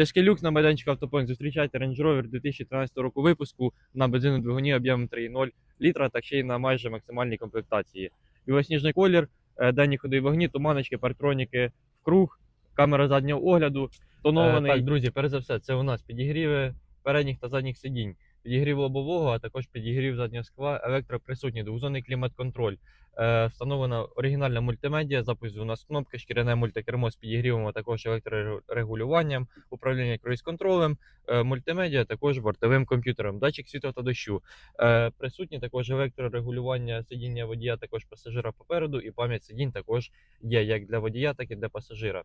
Тяжкий люкс на майданчику автопоінт. Зустрічайте Range Rover 2013 року випуску на бензину двигуні об'ємом 3,0 літра, так ще й на майже максимальній комплектації. Білосніжний колір, е, денні ходові вогні, туманочки, партроніки в круг, камера заднього огляду, тонований. Е, так, друзі, перш за все, це у нас підігріви передніх та задніх сидінь, підігрів лобового, а також підігрів заднього скла, електроприсутній, двохзонний клімат-контроль. Е, встановлена оригінальна мультимедіа, запуск у нас кнопки, шкіряне мультикермо з підігрівом, а також електрорегулюванням, управління круїз-контролем, е, мультимедіа, також бортовим комп'ютером, датчик світла та дощу. Е, присутні також електрорегулювання сидіння водія, також пасажира попереду, і пам'ять сидінь також є як для водія, так і для пасажира.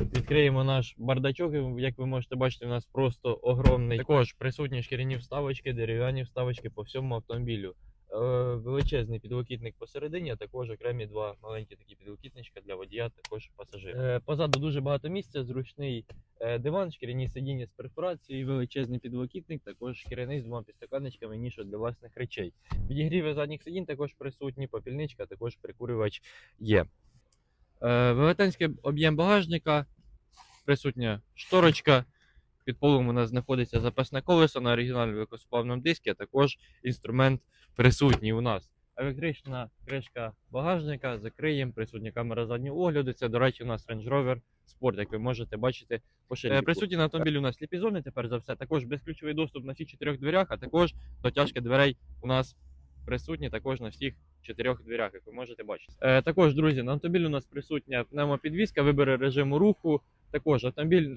Відкриємо наш бардачок. і, Як ви можете бачити, у нас просто огромний. Також присутні шкіряні вставочки, дерев'яні вставочки по всьому автомобілю. Е, величезний підлокітник посередині, а також окремі два маленькі такі підлокітничка для водія, також пасажира. Е, позаду дуже багато місця, зручний е, диван, шкіряні сидіння з перфорацією, величезний підлокітник, також шкіряний з двома підстаканничками, ніша для власних речей. Підігріви задніх сидінь також присутні, попільничка, також прикурювач є. Е, Велетенський об'єм багажника, присутня шторочка. Під полом у нас знаходиться запасне колесо на оригінальному легкосплавному дискі, а також інструмент присутній у нас. Електрична кришка багажника, закриємо, присутня камера заднього огляду. Це, до речі, у нас Range Rover Sport, як ви можете бачити по ширині. Присутні на автомобілі у нас сліпі зони, тепер за все. Також безключовий доступ на всіх чотирьох дверях, а також дотяжки дверей у нас присутні також на всіх чотирьох дверях, як ви можете бачити. Е, також, друзі, на автомобілі у нас присутня пневмопідвізка, вибори режиму руху. Також автомобіль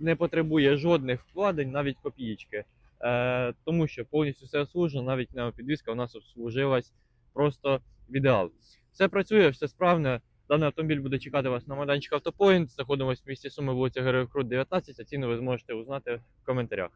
не потребує жодних вкладень, навіть копієчки. Е, тому що повністю все обслужено, навіть пневмопідвізка у нас обслужилась просто в ідеал. Все працює, все справне. Даний автомобіль буде чекати вас на майданчик Автопоінт. Знаходимося в місті Суми, вулиця Героїв Крут, 19. А ціну ви зможете узнати в коментарях.